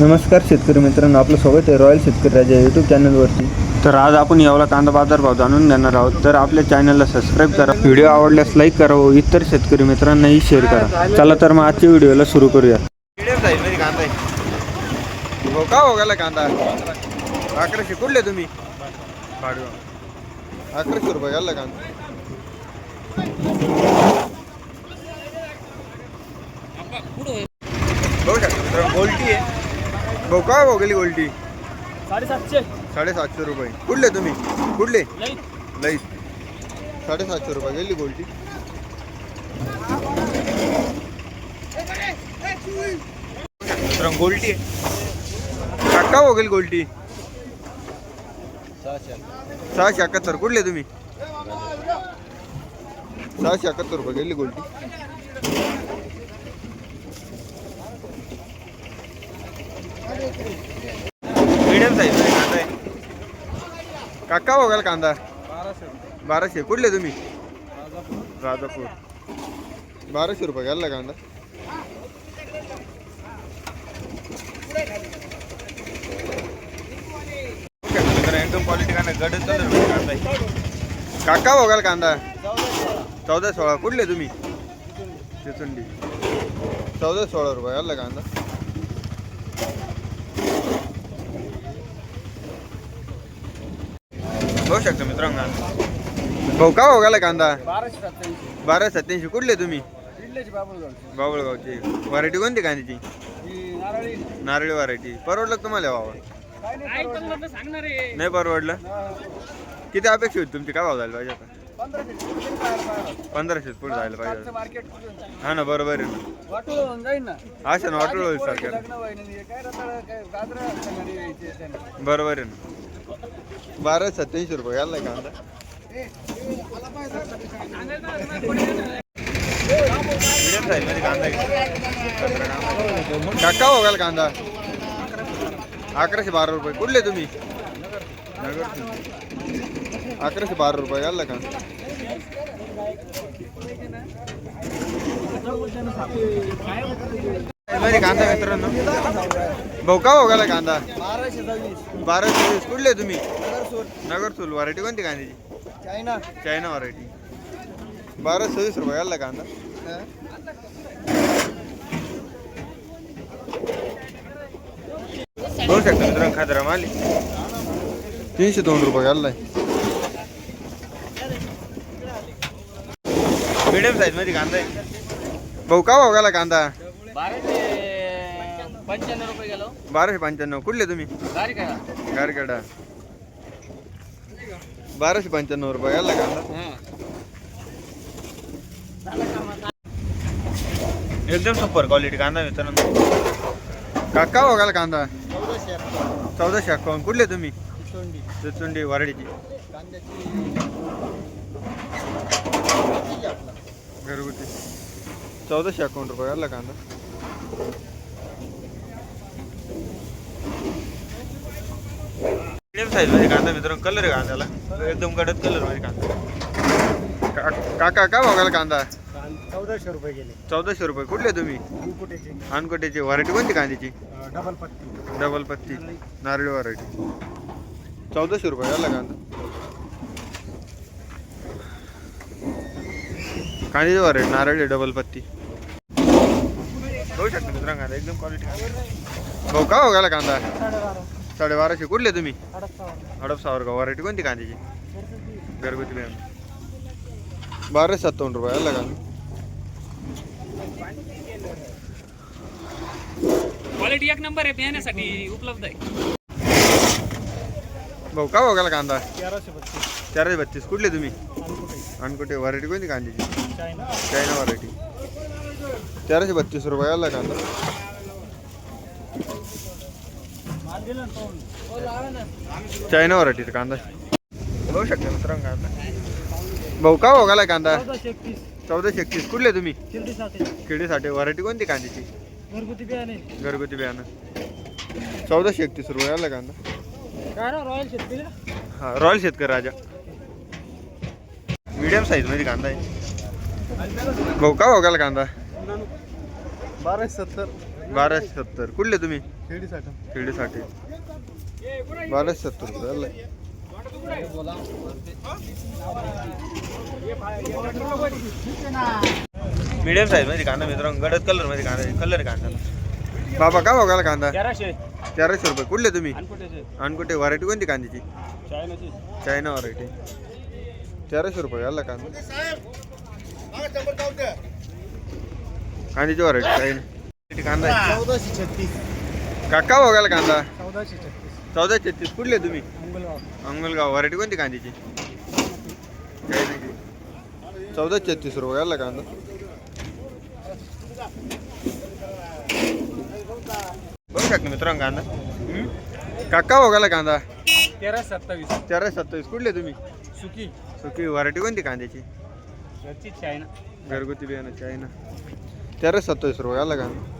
नमस्कार शेतकरी मित्रांनो आपलं स्वागत आहे रॉयल शेतकरी राजा यूट्यूब चॅनलवरती तर आज आपण यावला कांदा बाजारभाव जाणून घेणार आहोत. तर आपल्या चॅनलला सबस्क्राईब करा. व्हिडिओ आवडल्यास लाईक करा व इतर शेतकरी मित्रांनाही शेअर करा. चला तर मग आजच्या व्हिडिओला सुरू करूया. हो का हो गेला कांदा? अकराशे. कुठले तुम्ही? अकराशे रुपये गेला कांदा. बघू शकता गोल्टी आहे. भाऊ काय भाऊ गेली गोल्टी साडेसातशे. साडेसातशे रुपये. कुठले तुम्ही? कुठले? लई. साडेसातशे रुपये गेली गोल्टी गोल्टी काका हो गेली गोल्टी सहाशे एकाहत्तर. कुठले तुम्ही? सहाशे एकाहत्तर रुपये गेली गोल्टी मीडियम साईज कांदा आहे. काका बघाल कांदा? बाराशे. कुठले तुम्ही? राजापूर. बाराशे रुपये घ्यायला कांदा. एकदम क्वालिटी कांदा गडद कांदा काका बघाल कांदा? चौदा सोळा. कुठले तुम्ही? चिचुंडी चौदा सोळा रुपये घ्यायला कांदा. बघू शकता मित्रांनो भाऊ का हो गेला कांदा? बाराशे सत्त्याऐंशी. बारा सत्याऐंशी कुठले तुम्ही? किल्ल्याची बाबूळगावची बाबळगावची. व्हरायटी कोणती कांद्याची? ही नारळी. नारळी व्हरायटी परवडलं का तुम्हाला भावा? काय नाही परवडलं. सांगणार आहे. नाही परवडलं? किती अपेक्षा होती तुमची? काय भाव झाला पाहिजे आता? पंधराशे पुढे जायला पाहिजे? हा ना बरोबर आहे ना. असं ना वाटलं सरकार. बरोबर आहे ना. बारा सत्याऐंशी रुपये घ्यायला कांदा. कांदा काका हो कांदा. अकराशे बारा रुपये. कुठले तुम्ही? नगर अकराशे बारा रुपये घालला का कांदा मित्रांनो. भाऊ का हो कांदा? बाराशे सव्वीस. बाराशे वीस कुठले तुम्ही? नगरसूर नगर चूल व्हरायटी कोणती कांद्याची चायना. चायना व्हरायटी बारा सव्वीस रुपये घालला कांदा. बघू शकता मित्रांनो खादरा माल. तीनशे दोन रुपये घाललाय मिडियम साईजमध्ये कांदा आहे. भाऊ का भाऊ गेला कांदा पंच्याण्णव रुपये गेलो बाराशे पंच्याण्णव कुठले तुम्ही गाडी काय गारगडा बाराशे पंच्याण्णव रुपये घालला कांदा एकदम सुपर क्वालिटी कांदा मित्रांनो काका हो गेला कांदा चौदाशे चौदाशे अकाउंट कुठले तुम्ही सोंडी चुंडी वराडीची कांद्याची घरगुती चौदाशे अकाउंट रुपये घालला कांदा मीडियम साईजमध्ये कांदा मित्रांनो कलर आहे कांद्याला. एकदम कडक कलरमध्ये कांदा. का- काका का बघायला कांदा? चौदाशे रुपये गेले. चौदाशे रुपये. कुठले तुम्ही? अनकोटीची व्हरायटी कोणती कांद्याची? डबल पत्ती. डबल पत्ती. नारळी. व्हरायटी चौदाशे रुपये घालला कांदा. कांद्याची व्हरायटी नारळी डबल पत्ती. बघू शकता मित्रांनो कांदा एकदम क्वालिटी भाऊ का हो गेला कांदा? साडेबाराशे. कुठले तुम्ही? हडप सावरगाव व्हरायटी कोणती कांद्याची? घरगुती. बियाणं बाराशे सत्तावन्न रुपये आला का? क्वालिटी एक नंबर आहे पिण्यासाठी उपलब्ध आहे. भाऊ का हो गेला कांदा? तेराशे बत्तीस. चारशे बत्तीस. कुठले तुम्ही? अनकुटे. अनकुठे व्हरायटी कोणती कांद्याची? चायना. चायना व्हरायटी तेराशे बत्तीस रुपये आला कांदा माल दिला ना पाहून हो लावा ना चायना व्हरायटीचा कांदा. बघू शकता मित्रांनो कांदा. भाऊ का हो कांदा? चौदाशे एकतीस कुठले तुम्ही? किडीसाठी खेडीसाठी व्हरायटी कोणती कांद्याची? घरगुती बियाणे. घरगुती बियाणं चौदाशे एकतीस रुपये आला कांदा. काय ना रॉयल शेतकरी हा रॉयल शेतकरी राजा. मीडियम साईजमध्ये कांदा आहे. भाऊ का हो कांदा? बाराशे सत्तर. बाराशे सत्तर. कुठले तुम्ही? खेडीसाठी बाराशे सत्तर आलं मीडियम साईजमध्ये कांदा मित्रांनो गडद कलरमध्ये कांदा कलर कांदा. बाबा का बघायला कांदा? तेराशे. रुपये. कुठले तुम्ही? आणि कुठे व्हरायटी कोणती कांद्याची? चायनाची. चायना व्हरायटी तेराशे रुपये आला कांदा. कांद्याची व्हरायटी चायना कांदा? चौदाशे छत्तीस. काका बघायला कांदा? चौदाशे छत्तीस. चौदा छत्तीस. कुठले तुम्ही? अंगलगाव अंगलगाव व्हरायटी कोणती कांद्याची? चायनाची चौदा छत्तीस रुपये. कांदा. बघू शकतो मित्रांनो कांदा. हम्म? काका बघायला कांदा. तेरा सत्तावीस. तेरा सत्तावीस. कुठले तुम्ही? सुकी. सुकी. व्हरायटी कोणती कांद्याची? घरची चायना. घरगुती बियाणं. चायना. तेरा सत्तावीस रुपये. आला कांदा.